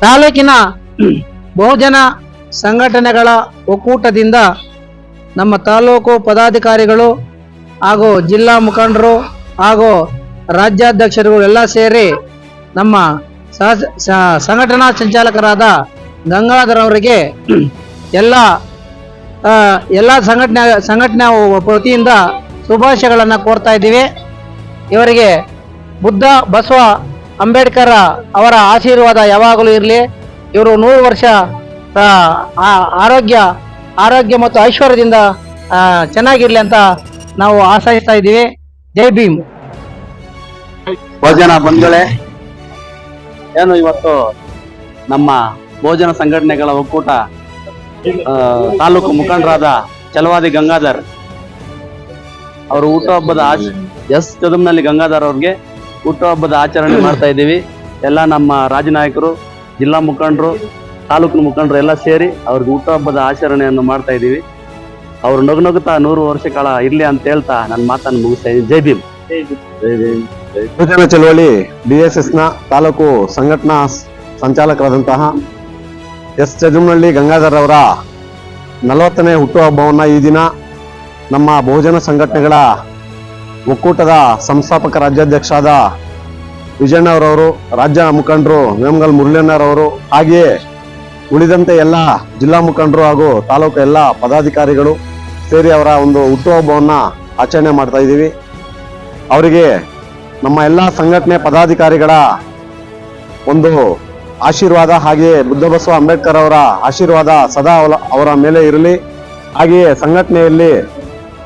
ತಾಲೂಕಿನ ಬಹುಜನ ಸಂಘಟನೆಗಳ ಒಕ್ಕೂಟದಿಂದ ನಮ್ಮ ತಾಲೂಕು ಪದಾಧಿಕಾರಿಗಳು ಹಾಗೂ ಜಿಲ್ಲಾ ಮುಖಂಡರು ಹಾಗೂ ರಾಜ್ಯಾಧ್ಯಕ್ಷರು ಎಲ್ಲ ಸೇರಿ ನಮ್ಮ ಸಂಘಟನಾ ಸಂಚಾಲಕರಾದ ಗಂಗಾಧರ್ ಅವರಿಗೆ ಎಲ್ಲ ಎಲ್ಲ ಸಂಘಟನೆ ಸಂಘಟನೆ ವತಿಯಿಂದ ಶುಭಾಶಯಗಳನ್ನು ಕೋರ್ತಾ ಇದ್ದೀವಿ. ಇವರಿಗೆ ಬುದ್ಧ ಬಸವ ಅಂಬೇಡ್ಕರ್ ಅವರ ಆಶೀರ್ವಾದ ಯಾವಾಗಲೂ ಇರಲಿ. ಇವರು ನೂರು ವರ್ಷ ಆರೋಗ್ಯ ಆರೋಗ್ಯ ಮತ್ತು ಐಶ್ವರ್ಯದಿಂದ ಚೆನ್ನಾಗಿರಲಿ ಅಂತ ನಾವು ಆಶಯಿಸ್ತಾ ಇದ್ದೀವಿ. ಜೈ ಭೀಮ್. ಭೋಜನ ಬಂಧುಗಳೇ, ಏನು ಇವತ್ತು ನಮ್ಮ ಭೋಜನ ಸಂಘಟನೆಗಳ ಒಕ್ಕೂಟ ತಾಲೂಕು ಮುಖಂಡರಾದ ಚಲವಾದಿ ಗಂಗಾಧರ್, ಅವರು ಊಟಹಬ್ಬದ ಆಶ್, ಎಸ್ ಕದಮ್ನಲ್ಲಿ ಗಂಗಾಧರ್ ಅವ್ರಿಗೆ ಹುಟ್ಟುಹಬ್ಬದ ಆಚರಣೆ ಮಾಡ್ತಾ ಇದ್ದೀವಿ. ಎಲ್ಲ ನಮ್ಮ ರಾಜನಾಯಕರು ಜಿಲ್ಲಾ ಮುಖಂಡರು ತಾಲೂಕಿನ ಮುಖಂಡರು ಎಲ್ಲ ಸೇರಿ ಅವ್ರಿಗೆ ಹುಟ್ಟುಹಬ್ಬದ ಆಚರಣೆಯನ್ನು ಮಾಡ್ತಾ ಇದ್ದೀವಿ. ಅವ್ರು ನಗು ನಗುತ್ತಾ ನೂರು ವರ್ಷ ಕಾಲ ಇರ್ಲಿ ಅಂತ ಹೇಳ್ತಾ ನನ್ನ ಮಾತನ್ನು ಮುಗಿಸ್ತಾ ಇದ್ದೀನಿ. ಜೈ ಭೀಮ್. ಜೈ ಭೀಮ್. ಯುವಜನ ಚಳವಳಿ ಎಸ್ನ ತಾಲೂಕು ಸಂಘಟನಾ ಸಂಚಾಲಕರಾದಂತಹ ಎಸ್ ಚದುಮ್ನಳ್ಳಿ ಗಂಗಾಧರ್ ಅವರ ನಲವತ್ತನೇ ಹುಟ್ಟುಹಬ್ಬವನ್ನು ಈ ದಿನ ನಮ್ಮ ಬಹುಜನ ಸಂಘಟನೆಗಳ ಒಕ್ಕೂಟದ ಸಂಸ್ಥಾಪಕ ರಾಜ್ಯಾಧ್ಯಕ್ಷರಾದ ವಿಜಯಣ್ಣವರವರು, ರಾಜ್ಯ ಮುಖಂಡರು ವೇಮಗಲ್ ಮುರಳಣ್ಣರವರು ಹಾಗೆಯೇ ಉಳಿದಂತೆ ಎಲ್ಲ ಜಿಲ್ಲಾ ಮುಖಂಡರು ಹಾಗೂ ತಾಲೂಕು ಎಲ್ಲ ಪದಾಧಿಕಾರಿಗಳು ಸೇರಿ ಅವರ ಒಂದು ಹುಟ್ಟುಹಬ್ಬವನ್ನು ಆಚರಣೆ ಮಾಡ್ತಾ ಇದ್ದೀವಿ. ಅವರಿಗೆ ನಮ್ಮ ಎಲ್ಲ ಸಂಘಟನೆ ಪದಾಧಿಕಾರಿಗಳ ಒಂದು ಆಶೀರ್ವಾದ ಹಾಗೆಯೇ ಬುದ್ಧ ಬಸವ ಅಂಬೇಡ್ಕರ್ ಅವರ ಆಶೀರ್ವಾದ ಸದಾ ಅವರ ಮೇಲೆ ಇರಲಿ. ಹಾಗೆಯೇ ಸಂಘಟನೆಯಲ್ಲಿ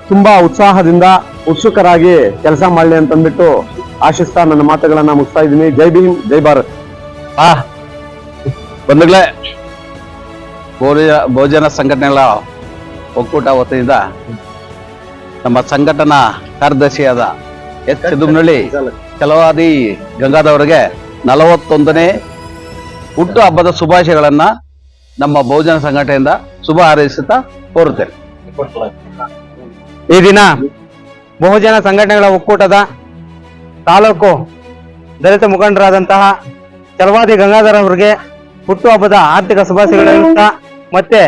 ತುಂಬ ಉತ್ಸಾಹದಿಂದ ಉತ್ಸುಕರಾಗಿ ಕೆಲಸ ಮಾಡಲಿ ಅಂತಂದ್ಬಿಟ್ಟು ಆಶಿಸ್ತಾ ನನ್ನ ಮಾತುಗಳನ್ನ ಮುಗಿಸ್ತಾ ಇದ್ದೀನಿ. ಜೈ ಭೀಮ್, ಜೈ ಭಾರತ್. ಆ, ಬಂಧುಗಳೇ ಭೋಜ ಭೋಜನ ಸಂಘಟನೆಗಳ ಒಕ್ಕೂಟ ವತಿಯಿಂದ ನಮ್ಮ ಸಂಘಟನಾ ಕಾರ್ಯದರ್ಶಿಯಾದ ಎಸ್ ಚಿದುಮ್ನಳ್ಳಿ ಕೆಲವಾದಿ ಗಂಗಾದವರಿಗೆ ನಲವತ್ತೊಂದನೇ ಹುಟ್ಟು ಹಬ್ಬದ ಶುಭಾಶಯಗಳನ್ನ ನಮ್ಮ ಬಹುಜನ ಸಂಘಟನೆಯಿಂದ ಶುಭ ಹಾರೈಸುತ್ತಾ ಕೋರುತ್ತೇನೆ. ಈ ದಿನ ಬಹುಜನ ಸಂಘಟನೆಗಳ ಒಕ್ಕೂಟದ ತಾಲೂಕು ದಲಿತ ಮುಖಂಡರಾದಂತಹ ಚಲವಾದಿ ಗಂಗಾಧರ ಅವರಿಗೆ ಹುಟ್ಟುಹಬ್ಬದ ಆರ್ಥಿಕ ಶುಭಾಶಯಗಳನ್ನು ಮತ್ತೆ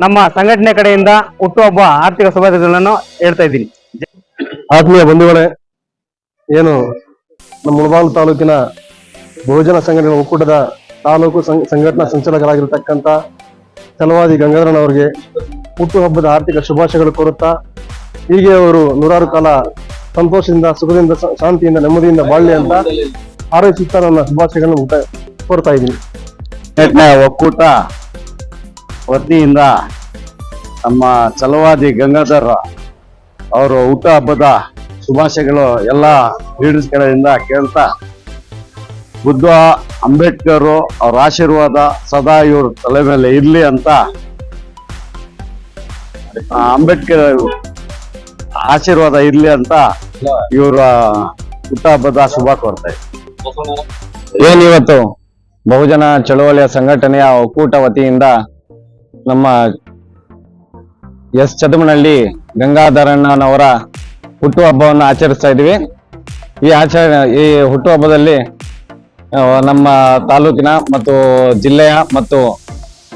ನಮ್ಮ ಸಂಘಟನೆ ಕಡೆಯಿಂದ ಹುಟ್ಟುಹಬ್ಬ ಆರ್ಥಿಕ ಶುಭಾಶಯಗಳನ್ನು ಹೇಳ್ತಾ ಇದ್ದೀನಿ. ಆತ್ಮೀಯ ಬಂಧುಗಳೇ, ಏನು ನಮ್ಮ ಮುಳಬಾಗಿಲು ತಾಲೂಕಿನ ಬಹುಜನ ಸಂಘಟನೆ ಒಕ್ಕೂಟದ ತಾಲೂಕು ಸಂಘಟನಾ ಸಂಚಾಲಕರಾಗಿರ್ತಕ್ಕಂಥ ಚಲವಾದಿ ಗಂಗಾಧರನ್ ಅವರಿಗೆ ಹುಟ್ಟುಹಬ್ಬದ ಆರ್ಥಿಕ ಶುಭಾಶಯಗಳು ಕೋರುತ್ತಾ, ಹೀಗೆ ಅವರು ನೂರಾರು ಕಾಲ ಸಂತೋಷದಿಂದ, ಸುಖದಿಂದ ಶಾಂತಿಯಿಂದ, ನೆಮ್ಮದಿಯಿಂದ ಬಾಳ್ಲಿ ಅಂತ ಹಾರೈಸುತ್ತಾ ನನ್ನ ಶುಭಾಶಯಗಳನ್ನು ಊಟ ಕೋರ್ತಾ ಇದ್ದೀನಿ. ಒಕ್ಕೂಟ ವತಿಯಿಂದ ನಮ್ಮ ಚಲವಾದಿ ಗಂಗಾಧರ ಅವರು ಹುಟ್ಟುಹಬ್ಬದ ಶುಭಾಶಯಗಳು ಎಲ್ಲ ಲೀಡರ್ಸ್ ಕೇಳ್ತಾ, ಬುದ್ಧ ಅಂಬೇಡ್ಕರ್ ಅವ್ರ ಆಶೀರ್ವಾದ ಸದಾ ಇವ್ರ ತಲೆ ಮೇಲೆ ಇರಲಿ ಅಂತ ಅಂಬೇಡ್ಕರ್ ಆಶೀರ್ವಾದ ಇರ್ಲಿ ಅಂತ ಇವರ ಹುಟ್ಟುಹಬ್ಬದ ಶುಭ ಕೋರ್ತಾರೆ ಏನಿವತ್ತು ಬಹುಜನ ಚಳವಳಿಯ ಸಂಘಟನೆಯ ಒಕ್ಕೂಟ ವತಿಯಿಂದ ನಮ್ಮ ಎಸ್ ಚದಮನಹಳ್ಳಿ ಗಂಗಾಧರಣ್ಣನವರ ಹುಟ್ಟುಹಬ್ಬವನ್ನು ಆಚರಿಸ್ತಾ ಇದ್ದೀವಿ ಈ ಆಚರಣೆ, ಈ ಹುಟ್ಟುಹಬ್ಬದಲ್ಲಿ ನಮ್ಮ ತಾಲೂಕಿನ ಮತ್ತು ಜಿಲ್ಲೆಯ ಮತ್ತು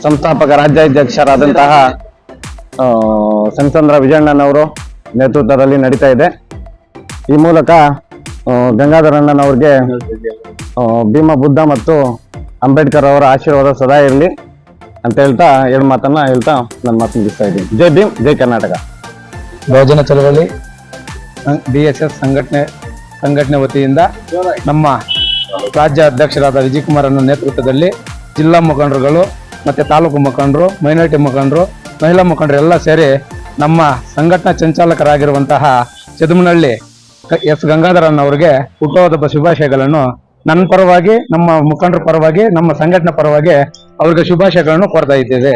ಸಂಸ್ಥಾಪಕ ರಾಜ್ಯಾಧ್ಯಕ್ಷರಾದಂತಹ ಸಂಸಂದ್ರ ವಿಜಯಣ್ಣನವರು ನೇತೃತ್ವದಲ್ಲಿ ನಡೀತಾ ಇದೆ. ಈ ಮೂಲಕ ಗಂಗಾಧರಣ್ಣನವ್ರಿಗೆ ಭೀಮ ಬುದ್ಧ ಮತ್ತು ಅಂಬೇಡ್ಕರ್ ಅವರ ಆಶೀರ್ವಾದ ಸದಾ ಇರಲಿ ಅಂತ ಹೇಳ್ತಾ ಎರಡು ಮಾತನ್ನ ಹೇಳ್ತಾ ನನ್ನ ಮಾತು ಮುಗಿಸ್ತಾ ಇದ್ದೀನಿ. ಜೈ ಭೀಮ್, ಜೈ ಕರ್ನಾಟಕ. ಬಹುಜನ ಚಳವಳಿ ಡಿ ಎಸ್ ಎಸ್ ಸಂಘಟನೆ ಸಂಘಟನೆ ವತಿಯಿಂದ ನಮ್ಮ ರಾಜ್ಯ ಅಧ್ಯಕ್ಷರಾದ ವಿಜಯ್ ಕುಮಾರನ ನೇತೃತ್ವದಲ್ಲಿ ಜಿಲ್ಲಾ ಮುಖಂಡರುಗಳು ಮತ್ತು ತಾಲೂಕು ಮುಖಂಡರು ಮೈನಾರಿಟಿ ಮುಖಂಡರು ಮಹಿಳಾ ಮುಖಂಡರು ಎಲ್ಲ ಸೇರಿ ನಮ್ಮ ಸಂಘಟನಾ ಸಂಚಾಲಕರಾಗಿರುವಂತಹ ಚದುಮನಹಳ್ಳಿ ಎಸ್ ಗಂಗಾಧರನ್ ಅವರಿಗೆ ಹುಟ್ಟುಹಬ್ಬದ ಶುಭಾಶಯಗಳನ್ನು ನನ್ನ ಪರವಾಗಿ, ನಮ್ಮ ಮುಖಂಡರ ಪರವಾಗಿ, ನಮ್ಮ ಸಂಘಟನೆ ಪರವಾಗಿ ಅವ್ರಿಗೆ ಶುಭಾಶಯಗಳನ್ನು ಕೋರ್ತಾ ಇದ್ದೇವೆ.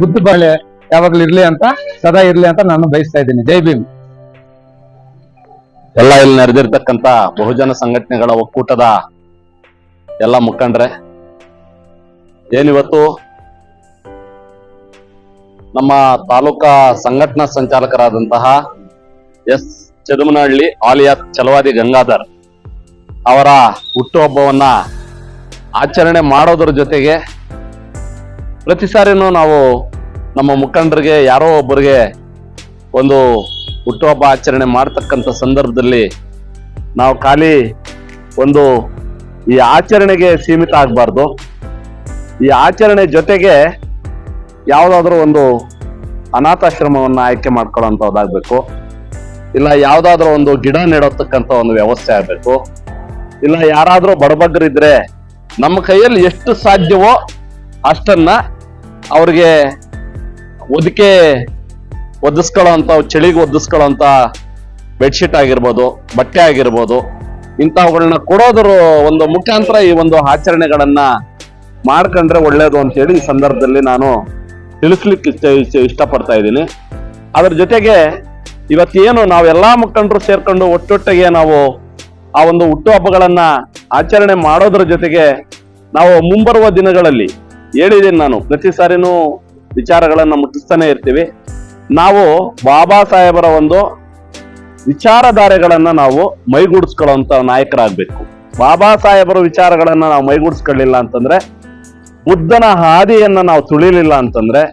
ಬುದ್ಧಿ ಬಾಳೆ ಯಾವಾಗಲೂ ಇರ್ಲಿ ಅಂತ, ಸದಾ ಇರ್ಲಿ ಅಂತ ನಾನು ಬಯಸ್ತಾ ಇದ್ದೀನಿ. ಜೈ ಭೀಮ್. ಎಲ್ಲ ಇಲ್ಲಿ ನಡೆದಿರ್ತಕ್ಕಂತ ಬಹುಜನ ಸಂಘಟನೆಗಳ ಒಕ್ಕೂಟದ ಎಲ್ಲ ಮುಖಂಡ್ರೆ, ಏನಿವತ್ತು ನಮ್ಮ ತಾಲೂಕಾ ಸಂಘಟನಾ ಸಂಚಾಲಕರಾದಂತಹ ಎಸ್ ಚದುಮನಹಳ್ಳಿ ಆಲಿಯಾ ಚಲವಾದಿ ಗಂಗಾಧರ್ ಅವರ ಹುಟ್ಟುಹಬ್ಬವನ್ನ ಆಚರಣೆ ಮಾಡೋದ್ರ ಜೊತೆಗೆ ಪ್ರತಿ ಸಾರಿನೂ ನಾವು ನಮ್ಮ ಮುಖಂಡರಿಗೆ ಯಾರೋ ಒಬ್ಬರಿಗೆ ಒಂದು ಹುಟ್ಟುಹಬ್ಬ ಆಚರಣೆ ಮಾಡ್ತಕ್ಕಂಥ ಸಂದರ್ಭದಲ್ಲಿ ನಾವು ಖಾಲಿ ಒಂದು ಈ ಆಚರಣೆಗೆ ಸೀಮಿತ ಆಗಬಾರ್ದು. ಈ ಆಚರಣೆ ಜೊತೆಗೆ ಯಾವುದಾದ್ರೂ ಒಂದು ಅನಾಥಾಶ್ರಮವನ್ನು ಆಯ್ಕೆ ಮಾಡ್ಕೊಳ್ಳೋಂಥದ್ದಾಗಬೇಕು ಇಲ್ಲ ಯಾವುದಾದ್ರೂ ಒಂದು ಗಿಡ ನೆಡೋತಕ್ಕಂಥ ಒಂದು ವ್ಯವಸ್ಥೆ ಆಗಬೇಕು. ಇಲ್ಲ ಯಾರಾದರೂ ಬಡಬಗ್ಗರಿದ್ರೆ ನಮ್ಮ ಕೈಯಲ್ಲಿ ಎಷ್ಟು ಸಾಧ್ಯವೋ ಅಷ್ಟನ್ನ ಅವ್ರಿಗೆ ಒದಕೆ ಒದಿಸ್ಕೊಳ್ಳೋಂಥ, ಚಳಿಗೆ ಒದಿಸ್ಕೊಳ್ಳೋಂಥ ಬೆಡ್ಶೀಟ್ ಆಗಿರ್ಬೋದು, ಬಟ್ಟೆ ಆಗಿರ್ಬೋದು ಇಂಥವುಗಳನ್ನ ಕೊಡೋದ್ರ ಒಂದು ಮುಖಾಂತರ ಈ ಒಂದು ಆಚರಣೆಗಳನ್ನ ಮಾಡ್ಕೊಂಡ್ರೆ ಒಳ್ಳೇದು ಅಂತೇಳಿ ಈ ಸಂದರ್ಭದಲ್ಲಿ ನಾನು ತಿಳಿಸ್ಲಿಕ್ಕೆ ಇಷ್ಟ ಇಷ್ಟ- ಇಷ್ಟಪಡ್ತಾ ಇದ್ದೀನಿ. ಅದರ ಜೊತೆಗೆ ಇವತ್ತೇನು ನಾವೆಲ್ಲಾ ಮುಖಂಡರು ಸೇರ್ಕೊಂಡು ಒಟ್ಟೊಟ್ಟಿಗೆ ನಾವು ಆ ಒಂದು ಹುಟ್ಟುಹಬ್ಬಗಳನ್ನ ಆಚರಣೆ ಮಾಡೋದ್ರ ಜೊತೆಗೆ ನಾವು ಮುಂಬರುವ ದಿನಗಳಲ್ಲಿ ಹೇಳಿದ್ದೀನಿ ನಾನು. ಪ್ರತಿ ಸಾರಿನೂ ವಿಚಾರಗಳನ್ನು ಮುಟ್ಟಿಸ್ತಾನೆ ಇರ್ತೀವಿ. ನಾವು ಬಾಬಾ ಸಾಹೇಬರ ಒಂದು ವಿಚಾರಧಾರೆಗಳನ್ನ ನಾವು ಮೈಗೂಡಿಸ್ಕೊಳ್ಳೋ ನಾಯಕರಾಗಬೇಕು. ಬಾಬಾ ಸಾಹೇಬರ ವಿಚಾರಗಳನ್ನ ನಾವು ಮೈಗೂಡಿಸ್ಕೊಳ್ಳಿಲ್ಲ ಅಂತಂದ್ರೆ ಬುದ್ಧನ ಹಾದಿಯನ್ನ ನಾವು ತುಳಿಲಿಲ್ಲ ಅಂತಂದ್ರೆ,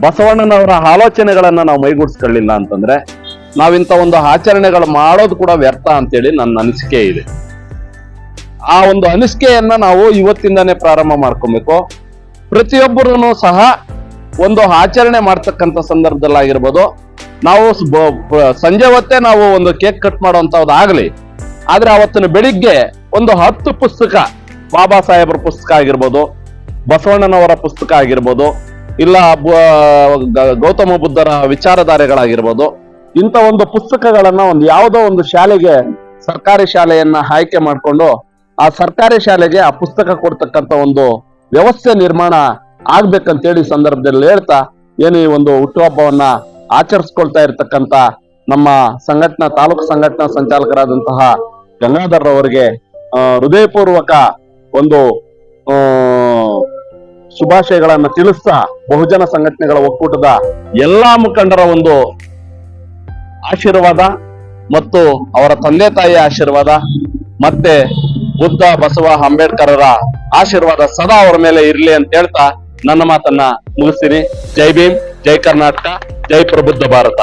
ಬಸವಣ್ಣನವರ ಆಲೋಚನೆಗಳನ್ನ ನಾವು ಮೈಗೂಡಿಸ್ಕೊಳ್ಳಿಲ್ಲ ಅಂತಂದ್ರೆ ನಾವಿಂತ ಒಂದು ಆಚರಣೆಗಳು ಮಾಡೋದು ಕೂಡ ವ್ಯರ್ಥ ಅಂತೇಳಿ ನನ್ನ ಅನಿಸಿಕೆ ಇದೆ. ಆ ಒಂದು ಅನಿಸಿಕೆಯನ್ನ ನಾವು ಇವತ್ತಿಂದಾನೇ ಪ್ರಾರಂಭ ಮಾಡ್ಕೊಬೇಕು. ಪ್ರತಿಯೊಬ್ಬರೂ ಸಹ ಒಂದು ಆಚರಣೆ ಮಾಡ್ತಕ್ಕಂಥ ಸಂದರ್ಭದಲ್ಲಾಗಿರ್ಬೋದು. ನಾವು ಸ್- ಬ- ಬ- ಸಂಜೆ ಹೊತ್ತೇ ನಾವು ಒಂದು ಕೇಕ್ ಕಟ್ ಮಾಡುವಂತದ್ದಾಗಲಿ ಆದ್ರೆ ಅವತ್ತಿನ ಬೆಳಿಗ್ಗೆ ಒಂದು ಹತ್ತು ಪುಸ್ತಕ, ಬಾಬಾ ಸಾಹೇಬ್ರ ಪುಸ್ತಕ ಆಗಿರ್ಬೋದು ಬಸವಣ್ಣನವರ ಪುಸ್ತಕ ಆಗಿರ್ಬೋದು, ಇಲ್ಲ ಗೌತಮ ಬುದ್ಧರ ವಿಚಾರಧಾರೆಗಳಾಗಿರ್ಬೋದು, ಇಂಥ ಒಂದು ಪುಸ್ತಕಗಳನ್ನ ಒಂದು ಯಾವುದೋ ಒಂದು ಶಾಲೆಗೆ, ಸರ್ಕಾರಿ ಶಾಲೆಯನ್ನ ಆಯ್ಕೆ ಮಾಡಿಕೊಂಡು, ಆ ಸರ್ಕಾರಿ ಶಾಲೆಗೆ ಆ ಪುಸ್ತಕ ಕೊಡ್ತಕ್ಕಂಥ ಒಂದು ವ್ಯವಸ್ಥೆ ನಿರ್ಮಾಣ ಆಗ್ಬೇಕಂತೇಳಿ ಸಂದರ್ಭದಲ್ಲಿ ಹೇಳ್ತಾ, ಏನು ಈ ಒಂದು ಹುಟ್ಟುಹಬ್ಬವನ್ನ ಆಚರಿಸ್ಕೊಳ್ತಾ ಇರ್ತಕ್ಕಂಥ ನಮ್ಮ ಸಂಘಟನಾ, ತಾಲೂಕು ಸಂಘಟನಾ ಸಂಚಾಲಕರಾದಂತಹ ಗಂಗಾಧರ್ ಅವರಿಗೆ ಹೃದಯಪೂರ್ವಕ ಒಂದು ಶುಭಾಶಯಗಳನ್ನ ತಿಳಿಸ್ತಾ ಬಹುಜನ ಸಂಘಟನೆಗಳ ಒಕ್ಕೂಟದ ಎಲ್ಲಾ ಮುಖಂಡರ ಒಂದು ಆಶೀರ್ವಾದ ಮತ್ತು ಅವರ ತಂದೆ ತಾಯಿಯ ಆಶೀರ್ವಾದ, ಮತ್ತೆ ಬುದ್ಧ ಬಸವ ಅಂಬೇಡ್ಕರರ ಆಶೀರ್ವಾದ ಸದಾ ಅವರ ಮೇಲೆ ಇರಲಿ ಅಂತ ಹೇಳ್ತಾ ನನ್ನ ಮಾತನ್ನ ಮುಗಿಸ್ತೀನಿ. ಜೈ ಭೀಮ್, ಜೈ ಕರ್ನಾಟಕ, ಜೈ ಪ್ರಬುದ್ಧ ಭಾರತ.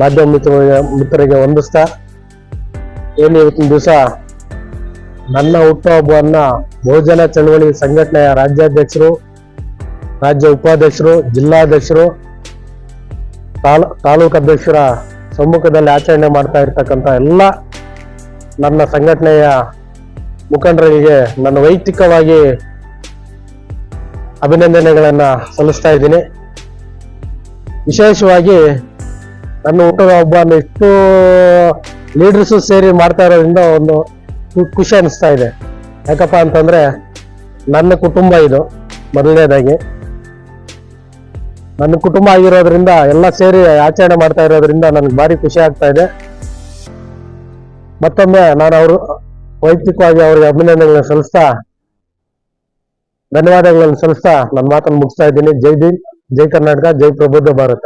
ಮಾಧ್ಯಮ ಮಿತ್ರ ಮಿತ್ರರಿಗೆ ವಂದಿಸ್ತಾ ಏನು ಇವತ್ತಿನ ದಿವಸ? ನನ್ನ ಹುಟ್ಟುಹಬ್ಬವನ್ನ ಬಹುಜನ ಚಳವಳಿ ಸಂಘಟನೆಯ ರಾಜ್ಯಾಧ್ಯಕ್ಷರು, ರಾಜ್ಯ ಉಪಾಧ್ಯಕ್ಷರು, ಜಿಲ್ಲಾಧ್ಯಕ್ಷರು, ತಾಲೂ, ತಾಲೂಕು ಅಧ್ಯಕ್ಷರ ಸಮ್ಮುಖದಲ್ಲಿ ಆಚರಣೆ ಮಾಡ್ತಾ ಇರ್ತಕ್ಕಂಥ ಎಲ್ಲ ನನ್ನ ಸಂಘಟನೆಯ ಮುಖಂಡರಿಗೆ ನನ್ನ ವೈಯಕ್ತಿಕವಾಗಿ ಅಭಿನಂದನೆಗಳನ್ನ ಸಲ್ಲಿಸ್ತಾ ಇದ್ದೀನಿ. ವಿಶೇಷವಾಗಿ ನನ್ನ ಹುಟ್ಟುಹಬ್ಬವನ್ನು ಇಷ್ಟು ಲೀಡರ್ಸ್ ಸೇರಿ ಮಾಡ್ತಾ ಇರೋದ್ರಿಂದ ಒಂದು ಖುಷಿ ಅನಿಸ್ತಾ ಇದೆ. ಯಾಕಪ್ಪ ಅಂತಂದರೆ ನನ್ನ ಕುಟುಂಬ ಇದು, ಮೊದಲನೇದಾಗಿ. ನನ್ನ ಕುಟುಂಬ ಆಗಿರೋದ್ರಿಂದ ಎಲ್ಲ ಸೇರಿ ಆಚರಣೆ ಮಾಡ್ತಾ ಇರೋದ್ರಿಂದ ನನಗೆ ಭಾರಿ ಖುಷಿ ಆಗ್ತಾ ಇದೆ. ಮತ್ತೊಮ್ಮೆ ನಾನು ಅವರು, ವೈಯಕ್ತಿಕವಾಗಿ ಅವರಿಗೆ ಅಭಿನಂದನೆಗಳನ್ನು ಸಲ್ಲಿಸ್ತಾ, ಧನ್ಯವಾದಗಳನ್ನು ಸಲ್ಲಿಸ್ತಾ ನನ್ನ ಮಾತನ್ನು ಮುಗಿಸ್ತಾ ಇದ್ದೀನಿ. ಜೈ ದೀನ್ ಜೈ ಕರ್ನಾಟಕ, ಜೈ ಪ್ರಬುದ್ಧ ಭಾರತ.